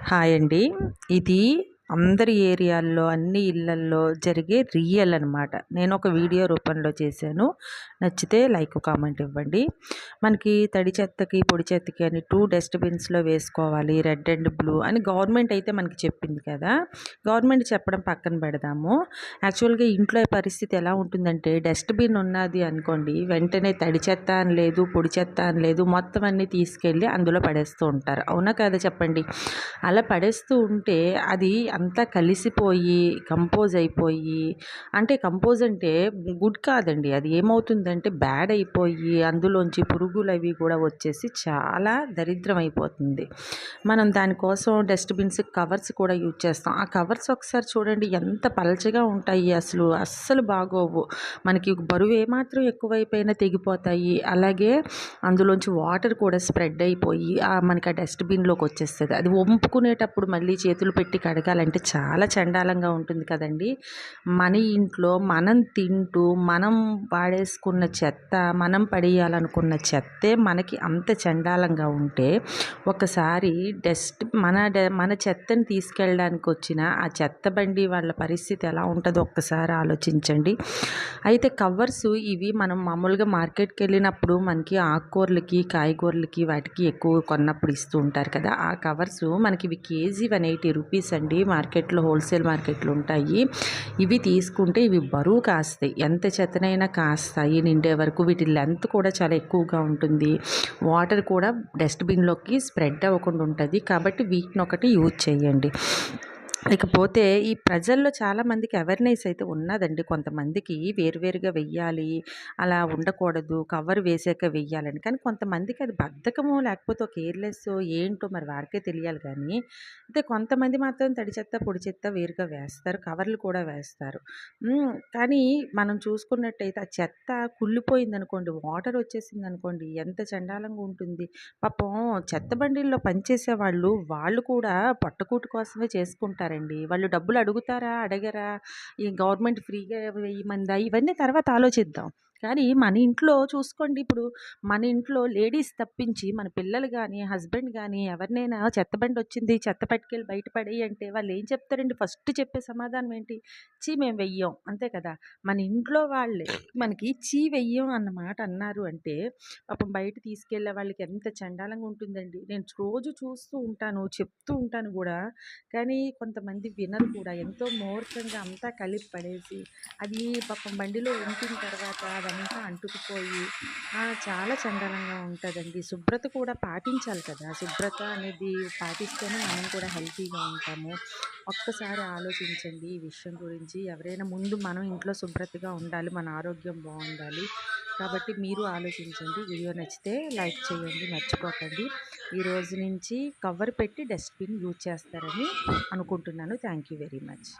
Hi అండి. ఇది అందరి ఏరియాల్లో అన్ని ఇళ్ళల్లో జరిగే రియల్ అనమాట నేను ఒక వీడియో రూపంలో చేశాను. నచ్చితే లైక్ కామెంట్ ఇవ్వండి. మనకి తడి చెత్తకి పొడి చెత్తకి అని టూ డస్ట్బిన్స్లో వేసుకోవాలి. రెడ్ అండ్ బ్లూ అని గవర్నమెంట్ అయితే మనకి చెప్పింది కదా. గవర్నమెంట్ చెప్పడం పక్కన పెడదాము. యాక్చువల్గా ఇంట్లో పరిస్థితి ఎలా ఉంటుందంటే డస్ట్బిన్ ఉన్నది అనుకోండి వెంటనే తడి చెత్త అని లేదు పొడి చెత్త అని లేదు మొత్తం అన్నీ తీసుకెళ్ళి అందులో పడేస్తూ ఉంటారు. అవునా కదా చెప్పండి? అలా పడేస్తూ ఉంటే అది అంతా కలిసిపోయి కంపోజ్ అయిపోయి అంటే కంపోజ్ అంటే గుడ్ కాదండి. అది ఏమవుతుందంటే బ్యాడ్ అయిపోయి అందులోంచి పురుగులు అవి కూడా వచ్చేసి చాలా దరిద్రం అయిపోతుంది. మనం దానికోసం డస్ట్బిన్స్ కవర్స్ కూడా యూజ్ చేస్తాం. ఆ కవర్స్ ఒకసారి చూడండి ఎంత పలచగా ఉంటాయి అసలు. అస్సలు బాగోవు. మనకి బరువు ఏమాత్రం ఎక్కువైపోయినా తెగిపోతాయి. అలాగే అందులోంచి వాటర్ కూడా స్ప్రెడ్ అయిపోయి మనకి ఆ డస్ట్బిన్లోకి వచ్చేస్తుంది. అది వంపుకునేటప్పుడు మళ్ళీ చేతులు పెట్టి కడగాలంటే అంటే చాలా చండాలంగా ఉంటుంది కదండి. మన ఇంట్లో మనం తింటూ మనం వాడేసుకున్న చెత్త మనం పడేయాలనుకున్న చెత్తే మనకి అంత చండాలంగా ఉంటే ఒకసారి డస్ట్ మన మన చెత్తని తీసుకెళ్ళడానికి వచ్చిన ఆ చెత్త బండి వాళ్ళ పరిస్థితి ఎలా ఉంటుందో ఒక్కసారి ఆలోచించండి. అయితే కవర్స్ ఇవి మనం మామూలుగా మార్కెట్కి వెళ్ళినప్పుడు మనకి ఆకుకూరలకి కాయగూరలకి వాటికి ఎక్కువ కొన్నప్పుడు ఇస్తూ ఉంటారు కదా. ఆ కవర్స్ మనకి ఇవి కేజీ వన్ ఎయిటీ రూపీస్ అండి. మార్కెట్లో హోల్సేల్ మార్కెట్లు ఉంటాయి. ఇవి తీసుకుంటే ఇవి బరువు కాస్తాయి. ఎంత చెత్తనైనా కాస్తాయి. నిండే వరకు వీటి లెంత్ కూడా చాలా ఎక్కువగా ఉంటుంది. వాటర్ కూడా డస్ట్బిన్లోకి స్ప్రెడ్ అవ్వకుండా ఉంటుంది. కాబట్టి వీటిని ఒకటి యూజ్ చేయండి. ఇకపోతే ఈ ప్రజల్లో చాలామందికి అవేర్నెస్ అయితే ఉన్నదండి. కొంతమందికి వేరువేరుగా వెయ్యాలి అలా ఉండకూడదు కవర్ వేసాక వెయ్యాలని. కానీ కొంతమందికి అది బద్ధకము లేకపోతే కేర్లెస్ ఏంటో మరి వారికే తెలియాలి కానీ అయితే కొంతమంది మాత్రం తడి చెత్త పొడి చెత్త వేరుగా వేస్తారు కవర్లు కూడా వేస్తారు. కానీ మనం చూసుకున్నట్టయితే ఆ చెత్త కుళ్ళిపోయింది అనుకోండి వాటర్ వచ్చేసింది అనుకోండి ఎంత చండాలంగా ఉంటుంది. పాపం చెత్త బండిల్లో పనిచేసే వాళ్ళు వాళ్ళు కూడా పట్టుకూటు కోసమే చేసుకుంటారు. చేస్తారండి. వాళ్ళు డబ్బులు అడుగుతారా అడగరా? ఈ గవర్నమెంట్ ఫ్రీగా వేయమందా ఇవన్నీ తర్వాత ఆలోచిద్దాం. కానీ మన ఇంట్లో చూసుకోండి. ఇప్పుడు మన ఇంట్లో లేడీస్ తప్పించి మన పిల్లలు కానీ హస్బెండ్ కానీ ఎవరినైనా చెత్తబండి వచ్చింది చెత్త పట్టుకెళ్ళి బయటపడేయి అంటే వాళ్ళు ఏం చెప్తారండి? ఫస్ట్ చెప్పే సమాధానం ఏంటి? చీ మేము వెయ్యం. అంతే కదా? మన ఇంట్లో వాళ్ళే మనకి చీ వెయ్యం అన్న మాట అన్నారు అంటే పాపం బయట తీసుకెళ్ళే వాళ్ళకి ఎంత చండాలంగా ఉంటుందండి. నేను రోజు చూస్తూ ఉంటాను చెప్తూ ఉంటాను కూడా. కానీ కొంతమంది వినరు కూడా. ఎంతో మూర్ఖంగా అంతా కలిపి పడేసి అది పాపం బండిలో ఉంచిన తర్వాత అదంతా అంటుకుపోయి చాలా చండాలంగా ఉంటుందండి. శుభ్రత కూడా పాటించాలి కదా! శుభ్రత అనేది పాటిస్తేనే మనం కూడా హెల్తీగా ఉంటాము. ఒక్కసారి ఆలోచించండి ఈ విషయం గురించి. ఎవరైనా ముందు మనం ఇంట్లో శుభ్రతగా ఉండాలి మన ఆరోగ్యం బాగుండాలి. కాబట్టి మీరు ఆలోచించండి. వీడియో నచ్చితే లైక్ చేయండి మర్చిపోకండి. ఈ రోజు నుంచి కవర్ పెట్టి డస్ట్బిన్ యూజ్ చేస్తారని అనుకుంటున్నాను. Thank you very much.